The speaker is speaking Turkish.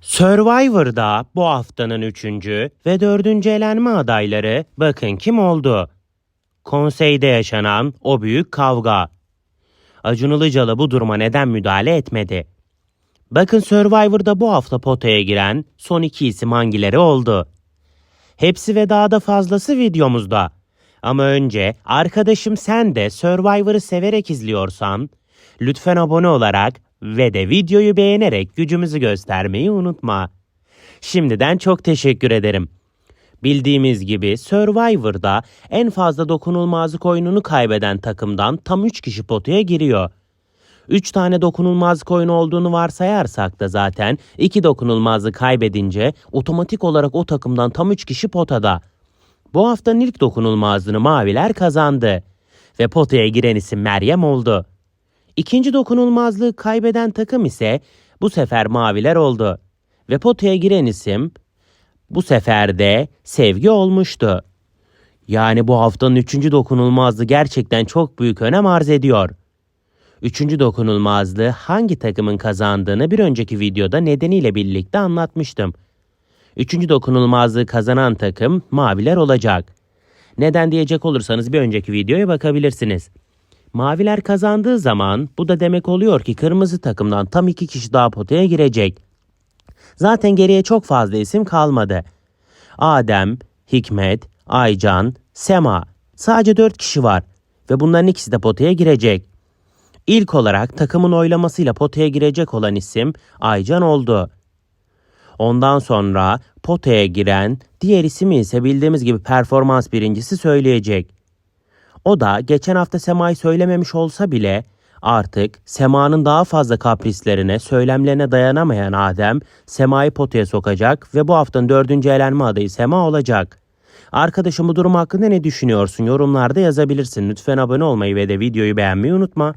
Survivor'da bu haftanın üçüncü ve dördüncü elenme adayları bakın kim oldu? Konseyde yaşanan o büyük kavga. Acun Ilıcalı bu duruma neden müdahale etmedi? Bakın Survivor'da bu hafta potaya giren son iki isim hangileri oldu? Hepsi ve daha da fazlası videomuzda. Ama önce arkadaşım sen de Survivor'ı severek izliyorsan lütfen abone olarak ve de videoyu beğenerek gücümüzü göstermeyi unutma. Şimdiden çok teşekkür ederim. Bildiğimiz gibi Survivor'da en fazla dokunulmazlık oyununu kaybeden takımdan tam 3 kişi potaya giriyor. 3 tane dokunulmazlık oyunu olduğunu varsayarsak da zaten 2 dokunulmazlık kaybedince otomatik olarak o takımdan tam 3 kişi potada. Bu haftanın ilk dokunulmazlığını maviler kazandı ve potaya giren isim Meryem oldu. İkinci dokunulmazlığı kaybeden takım ise bu sefer maviler oldu ve potaya giren isim bu sefer de sevgi olmuştu. Yani bu haftanın üçüncü dokunulmazlığı gerçekten çok büyük önem arz ediyor. Üçüncü dokunulmazlığı hangi takımın kazandığını bir önceki videoda nedeniyle birlikte anlatmıştım. Üçüncü dokunulmazlığı kazanan takım maviler olacak. Neden diyecek olursanız bir önceki videoya bakabilirsiniz. Maviler kazandığı zaman bu da demek oluyor ki kırmızı takımdan tam iki kişi daha potaya girecek. Zaten geriye çok fazla isim kalmadı. Adem, Hikmet, Aycan, Sema. Sadece dört kişi var ve bunların ikisi de potaya girecek. İlk olarak takımın oylamasıyla potaya girecek olan isim Aycan oldu. Ondan sonra potaya giren diğer ismi ise bildiğimiz gibi performans birincisi söyleyecek. O da geçen hafta Sema'yı söylememiş olsa bile artık Sema'nın daha fazla kaprislerine, söylemlerine dayanamayan Adem Sema'yı potaya sokacak ve bu haftanın dördüncü elenme adayı Sema olacak. Arkadaşım bu durum hakkında ne düşünüyorsun? Yorumlarda yazabilirsin. Lütfen abone olmayı ve de videoyu beğenmeyi unutma.